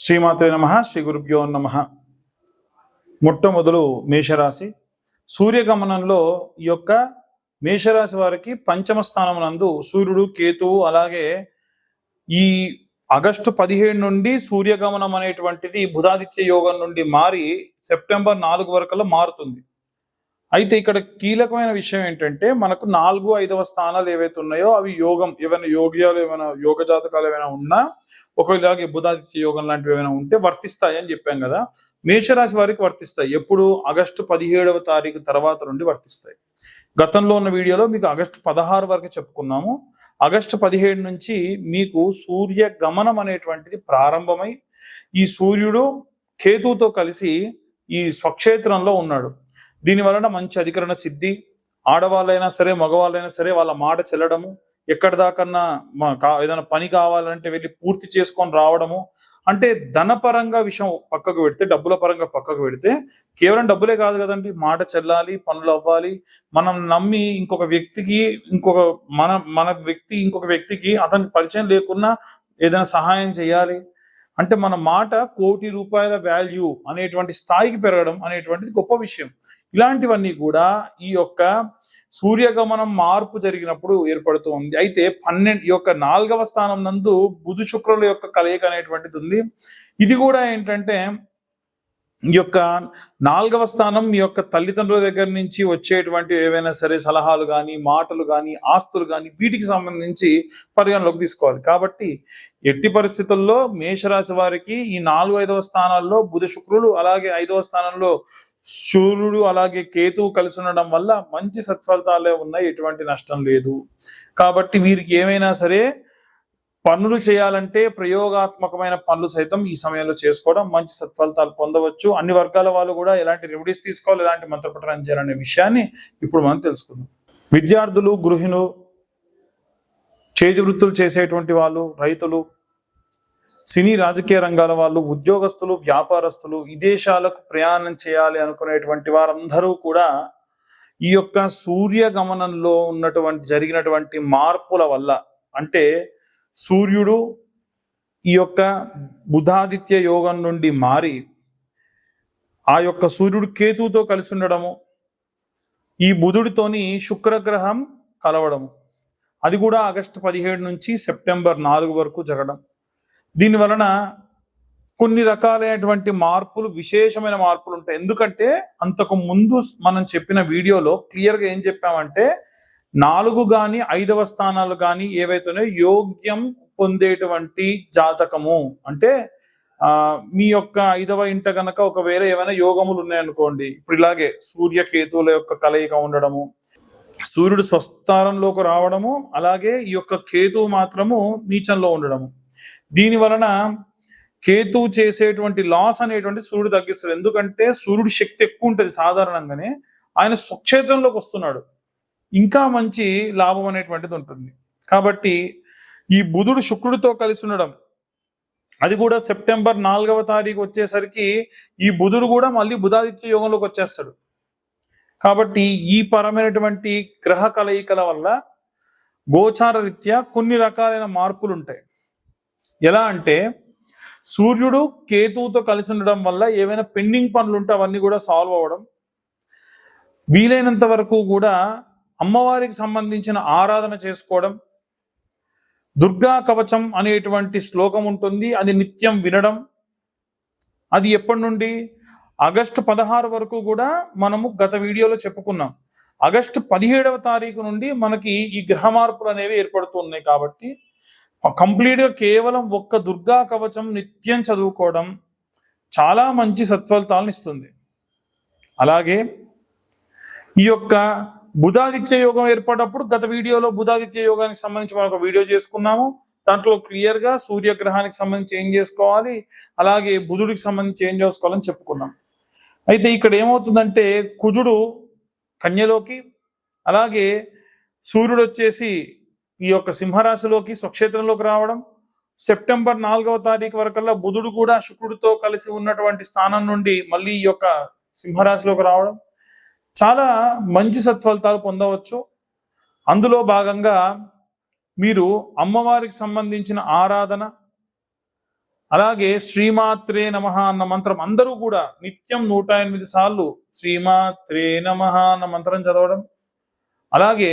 శ్రీమాతృ నమ శ్రీ గురుభ్యో నమ. మొట్టమొదలు మేషరాశి. సూర్యగమనంలో ఈ యొక్క మేషరాశి వారికి పంచమ స్థానమునందు సూర్యుడు కేతువు అలాగే ఈ ఆగస్టు పదిహేడు నుండి సూర్యగమనం అనేటువంటిది బుధాదిత్య యోగం నుండి మారి సెప్టెంబర్ నాలుగు వరకల్లా మారుతుంది. అయితే ఇక్కడ కీలకమైన విషయం ఏంటంటే మనకు నాలుగు ఐదవ స్థానాలు ఏవైతే ఉన్నాయో అవి యోగం. ఏమైనా యోగ్యాలు ఏమైనా యోగ జాతకాలు ఏమైనా ఉన్నా ఒకవేళ బుధాదిత్య యోగం లాంటివి ఏమైనా ఉంటే వర్తిస్తాయి అని చెప్పాం కదా. మేషరాశి వారికి వర్తిస్తాయి. ఎప్పుడు? ఆగస్టు పదిహేడవ తారీఖు తర్వాత నుండి వర్తిస్తాయి. గతంలో ఉన్న వీడియోలో మీకు ఆగస్టు పదహారు వరకు చెప్పుకున్నాము. ఆగస్టు పదిహేడు నుంచి మీకు సూర్య గమనం అనేటువంటిది ప్రారంభమై ఈ సూర్యుడు కేతువుతో కలిసి ఈ స్వక్షేత్రంలో ఉన్నాడు. దీని వలన మంచి అధికరణ సిద్ధి ఆడవాళ్ళైనా సరే మగవాళ్ళైనా సరే వాళ్ళ మాట చెల్లడము ఎక్కడి దాకన్నా మా కా- ఏదైనా పని కావాలంటే వెళ్ళి పూర్తి చేసుకొని రావడము. అంటే ధనపరంగా విషయం పక్కకు పెడితే డబ్బుల పరంగా పక్కకు పెడితే కేవలం డబ్బులే కాదు కదండి. మాట చెల్లాలి పనులు అవ్వాలి. మనం నమ్మి ఇంకొక వ్యక్తికి ఇంకొక మన మన వ్యక్తి ఇంకొక వ్యక్తికి అతనికి పరిచయం లేకున్నా ఏదైనా సహాయం చేయాలి. అంటే మన మాట కోటి రూపాయల వాల్యూ అనేటువంటి స్థాయికి పెరగడం అనేటువంటిది గొప్ప విషయం. ఇలాంటివన్నీ కూడా ఈ యొక్క సూర్యగమనం మార్పు జరిగినప్పుడు ఏర్పడుతూ ఉంది. అయితే పన్నెండు ఈ యొక్క నాలుగవ స్థానం నందు బుధు శుక్రుల యొక్క కలయిక అనేటువంటిది ఉంది. ఇది కూడా ఏంటంటే ఈ యొక్క నాలుగవ స్థానం ఈ యొక్క తల్లిదండ్రుల దగ్గర నుంచి వచ్చేటువంటి ఏవైనా సరే సలహాలు కానీ మాటలు కానీ ఆస్తులు కానీ వీటికి సంబంధించి పరిగణలోకి తీసుకోవాలి. కాబట్టి ఎట్టి పరిస్థితుల్లో మేషరాశి వారికి ఈ నాలుగు ఐదవ స్థానాల్లో బుధ శుక్రులు అలాగే ఐదవ స్థానంలో సూర్యుడు అలాగే కేతువు కలిసి ఉండడం వల్ల మంచి సత్ఫలితాలే ఉన్నాయి ఎటువంటి నష్టం లేదు. కాబట్టి వీరికి ఏమైనా సరే పనులు చేయాలంటే ప్రయోగాత్మకమైన పనులు సైతం ఈ సమయంలో చేసుకోవడం మంచి సత్ఫలితాలు పొందవచ్చు. అన్ని వర్గాల వాళ్ళు కూడా ఎలాంటి రెమెడీస్ తీసుకోవాలి ఎలాంటి మంత్రపఠనం చేయాలనే విషయాన్ని ఇప్పుడు మనం తెలుసుకుందాం. విద్యార్థులు గృహిణులు చేతి వృత్తులు చేసేటువంటి వాళ్ళు రైతులు సినీ రాజకీయ రంగాల వాళ్ళు ఉద్యోగస్తులు వ్యాపారస్తులు విదేశాలకు ప్రయాణం చేయాలి అనుకునేటువంటి వారందరూ కూడా ఈ యొక్క సూర్య గమనంలో ఉన్నటువంటి జరిగినటువంటి మార్పుల వల్ల అంటే సూర్యుడు ఈ యొక్క బుధాదిత్య యోగం నుండి మారి ఆ యొక్క సూర్యుడు కేతువుతో కలిసి ఉండడము ఈ బుధుడితోని శుక్రగ్రహం కలవడము అది కూడా ఆగస్టు పదిహేడు నుంచి సెప్టెంబర్ నాలుగు వరకు జరగడం. దీని వలన కొన్ని రకాలైనటువంటి మార్పులు విశేషమైన మార్పులు ఉంటాయి. ఎందుకంటే అంతకు ముందు మనం చెప్పిన వీడియోలో క్లియర్గా ఏం చెప్పామంటే నాలుగు గాని ఐదవ స్థానాలు కానీ ఏవైతేనే యోగ్యం పొందేటువంటి జాతకము. అంటే మీ యొక్క ఐదవ ఇంట గనక ఒకవేళ ఏమైనా యోగములు ఉన్నాయనుకోండి ఇప్పుడు ఇలాగే సూర్య కేతువుల యొక్క కలయిక ఉండడము సూర్యుడు స్వస్థానంలోకి రావడము అలాగే ఈ యొక్క కేతువు మాత్రము నీచంలో ఉండడము. దీని వలన కేతువు చేసేటువంటి లాస్ అనేటువంటి సూర్యుడు తగ్గిస్తాడు. ఎందుకంటే సూర్యుడి శక్తి ఎక్కువ ఉంటుంది సాధారణంగానే. ఆయన స్వక్షేత్రంలోకి వస్తున్నాడు. ఇంకా మంచి లాభం అనేటువంటిది ఉంటుంది. కాబట్టి ఈ బుధుడు శుక్రుడితో కలిసి ఉండడం అది కూడా సెప్టెంబర్ నాలుగవ తారీఖు వచ్చేసరికి ఈ బుధుడు కూడా మళ్ళీ బుధాదిత్య యోగంలోకి వచ్చేస్తాడు. కాబట్టి ఈ పరమైనటువంటి గ్రహ కలయికల వల్ల గోచార రీత్యా కొన్ని రకాలైన మార్పులు ఉంటాయి ఎలా అంటే సూర్యుడు కేతువుతో కలిసి ఉండడం వల్ల ఏవైనా పెండింగ్ పనులు ఉంటే అవన్నీ కూడా సాల్వ్ అవ్వడం. వీలైనంత వరకు కూడా అమ్మవారికి సంబంధించిన ఆరాధన చేసుకోవడం. దుర్గా కవచం అనేటువంటి శ్లోకం ఉంటుంది అది నిత్యం వినడం. అది ఎప్పటి నుండి? ఆగస్టు పదహారు వరకు కూడా మనము గత వీడియోలో చెప్పుకున్నాం. ఆగస్టు పదిహేడవ తారీఖు నుండి మనకి ఈ గ్రహ మార్పులు అనేవి ఏర్పడుతున్నాయి కాబట్టి కంప్లీట్గా కేవలం ఒక్క దుర్గా కవచం నిత్యం చదువుకోవడం చాలా మంచి సత్ఫలితాలను ఇస్తుంది. అలాగే ఈ యొక్క బుధాదిత్య యోగం ఏర్పడినప్పుడు గత వీడియోలో బుధాదిత్య యోగానికి సంబంధించి మనం ఒక వీడియో చేసుకున్నాము. దాంట్లో క్లియర్గా సూర్యగ్రహానికి సంబంధించి ఏం చేసుకోవాలి? అలాగే బుధుడికి సంబంధించి ఏం చేసుకోవాలని చెప్పుకున్నాం. అయితే ఇక్కడ ఏమవుతుందంటే కుజుడు కన్యలోకి అలాగే సూర్యుడు వచ్చేసి ఈ యొక్క సింహరాశిలోకి స్వక్షేత్రంలోకి రావడం సెప్టెంబర్ నాలుగవ తారీఖు వరకల్లా బుధుడు కూడా శుక్రుడితో కలిసి ఉన్నటువంటి స్థానం నుండి మళ్ళీ ఈ యొక్క సింహరాశిలోకి రావడం. చాలా మంచి సత్ఫలితాలు పొందవచ్చు. అందులో భాగంగా మీరు అమ్మవారికి సంబంధించిన ఆరాధన అలాగే శ్రీమాత్రే నమ అన్న మంత్రం అందరూ కూడా నిత్యం నూట ఎనిమిది సార్లు శ్రీమాత్రే నమ అన్న మంత్రం చదవడం. అలాగే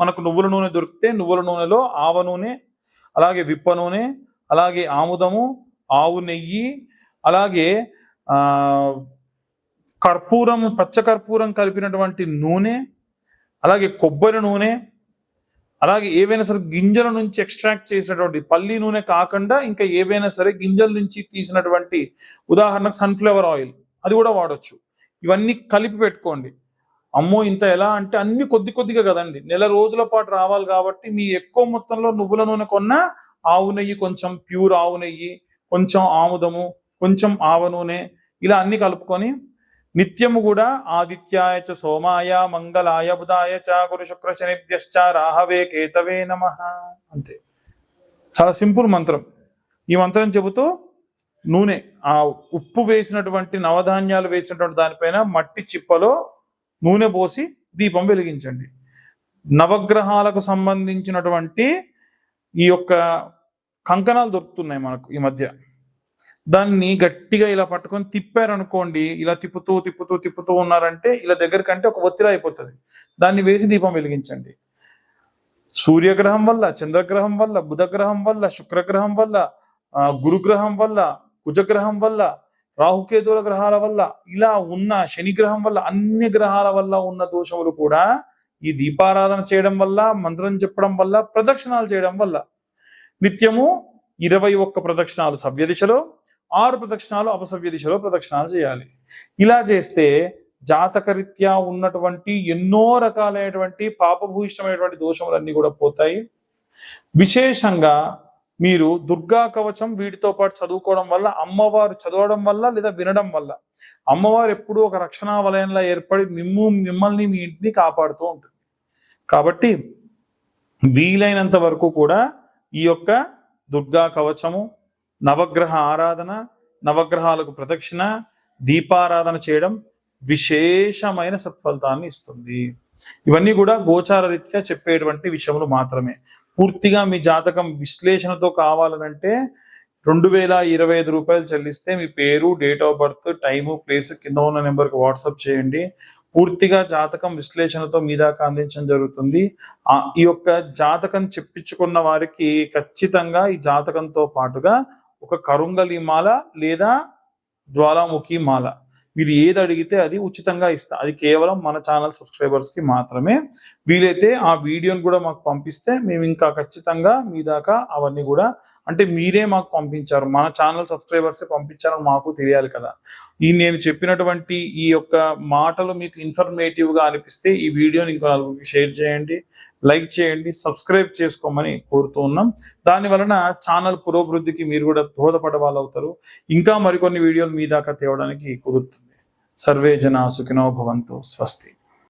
మనకు నువ్వుల నూనె దొరికితే నువ్వుల నూనెలో ఆవ నూనె అలాగే విప్ప నూనె అలాగే ఆముదము ఆవు నెయ్యి అలాగే కర్పూరం పచ్చ కర్పూరం కలిపినటువంటి నూనె అలాగే కొబ్బరి నూనె అలాగే ఏవైనా సరే గింజల నుంచి ఎక్స్ట్రాక్ట్ చేసినటువంటి పల్లి నూనె కాకుండా ఇంకా ఏవైనా సరే గింజల నుంచి తీసినటువంటి ఉదాహరణకు సన్ఫ్లవర్ ఆయిల్ అది కూడా వాడచ్చు. ఇవన్నీ కలిపి పెట్టుకోండి. అమ్మో ఇంత ఎలా? అంటే అన్ని కొద్ది కొద్దిగా కదండి. నెల రోజుల పాటు రావాలి కాబట్టి మీ ఎక్కువ మొత్తంలో నువ్వుల నూనె కొన్నా ఆవు నెయ్యి కొంచెం ప్యూర్ ఆవు నెయ్యి కొంచెం ఆముదము కొంచెం ఆవ నూనె ఇలా అన్ని కలుపుకొని నిత్యము కూడా ఆదిత్యాయ చ సోమాయ మంగళాయ బుధాయ చ గురు శుక్ర శనిభ్యశ్చ రాహవే కేతవే నమ. అంతే. చాలా సింపుల్ మంత్రం. ఈ మంత్రం చెబుతూ నూనె ఆ ఉప్పు వేసినటువంటి నవధాన్యాలు వేసినటువంటి దానిపైన మట్టి చిప్పలో నూనె పోసి దీపం వెలిగించండి. నవగ్రహాలకు సంబంధించినటువంటి ఈ యొక్క కంకణాలు దొరుకుతున్నాయి మనకు ఈ మధ్య. దాన్ని గట్టిగా ఇలా పట్టుకొని తిప్పారనుకోండి ఇలా తిప్పుతూ తిప్పుతూ తిప్పుతూ ఉన్నారంటే ఇలా దగ్గరకంటే ఒక ఒత్తిడి అయిపోతుంది. దాన్ని వేసి దీపం వెలిగించండి. సూర్యగ్రహం వల్ల చంద్రగ్రహం వల్ల బుధగ్రహం వల్ల శుక్రగ్రహం వల్ల గురుగ్రహం వల్ల కుజగ్రహం వల్ల రాహుకేతుల గ్రహాల వల్ల ఇలా ఉన్న శని గ్రహం వల్ల అన్ని గ్రహాల వల్ల ఉన్న దోషములు కూడా ఈ దీపారాధన చేయడం వల్ల మంత్రం చెప్పడం వల్ల ప్రదక్షిణాలు చేయడం వల్ల. నిత్యము ఇరవై ఒక్క ప్రదక్షిణాలు సవ్య దిశలో ఆరు ప్రదక్షిణాలు అపసవ్య దిశలో ప్రదక్షిణాలు చేయాలి. ఇలా చేస్తే జాతకరీత్యా ఉన్నటువంటి ఎన్నో రకాలైనటువంటి పాపభూయిష్టమైనటువంటి దోషములన్నీ కూడా పోతాయి. విశేషంగా మీరు దుర్గా కవచం వీటితో పాటు చదువుకోవడం వల్ల అమ్మవారు చదవడం వల్ల లేదా వినడం వల్ల అమ్మవారు ఎప్పుడూ ఒక రక్షణా వలయంలో ఏర్పడి మిమ్ము మిమ్మల్ని మీ ఇంటిని కాపాడుతూ ఉంటుంది. కాబట్టి వీలైనంత వరకు కూడా ఈ యొక్క దుర్గా కవచము నవగ్రహ ఆరాధన నవగ్రహాలకు ప్రదక్షిణ దీపారాధన చేయడం విశేషమైన సత్ఫలితాన్ని ఇస్తుంది. ఇవన్నీ కూడా గోచార రీత్యా చెప్పేటువంటి విషయములు మాత్రమే. పూర్తిగా మీ జాతకం విశ్లేషణతో కావాలనంటే రెండు వేల ఇరవై ఐదు రూపాయలు చెల్లిస్తే మీ పేరు date of birth time place కింద ఉన్న నెంబర్కి వాట్సాప్ చేయండి. పూర్తిగా జాతకం విశ్లేషణతో మీ దాకా అందించడం జరుగుతుంది. ఆ ఈ యొక్క జాతకం చెప్పించుకున్న వారికి ఖచ్చితంగా ఈ జాతకంతో పాటుగా ఒక కరుంగలి మాల లేదా జ్వాలాముఖి మాల. మీరు ఏది అడిగితే అది ఉచితంగా ఇస్తా. అది కేవలం మన ఛానల్ సబ్స్క్రైబర్స్కి మాత్రమే. వీలైతే ఆ వీడియోని కూడా మాకు పంపిస్తే మేము ఇంకా ఖచ్చితంగా మీ దాకా అవన్నీ కూడా అంటే మీరే మాకు పంపించారు. మన ఛానల్ సబ్స్క్రైబర్సే పంపించారని మాకు తెలియాలి కదా. ఈ నేను చెప్పినటువంటి ఈ యొక్క మాటలు మీకు ఇన్ఫర్మేటివ్గా అనిపిస్తే ఈ వీడియోని ఇంకో నలుగురికి షేర్ చేయండి. లైక్ చేయండి సబ్స్క్రైబ్ చేసుకోమని కోరుతూ ఉన్నాం. దాని వలన ఛానల్ పురోభివృద్ధికి మీరు కూడా దోహదపడ వాళ్ళు అవుతారు ఇంకా మరికొన్ని వీడియోలు మీ దాకా తేవడానికి కుదురుతుంది. సర్వే జన సుఖినో భవంతు స్వస్తి.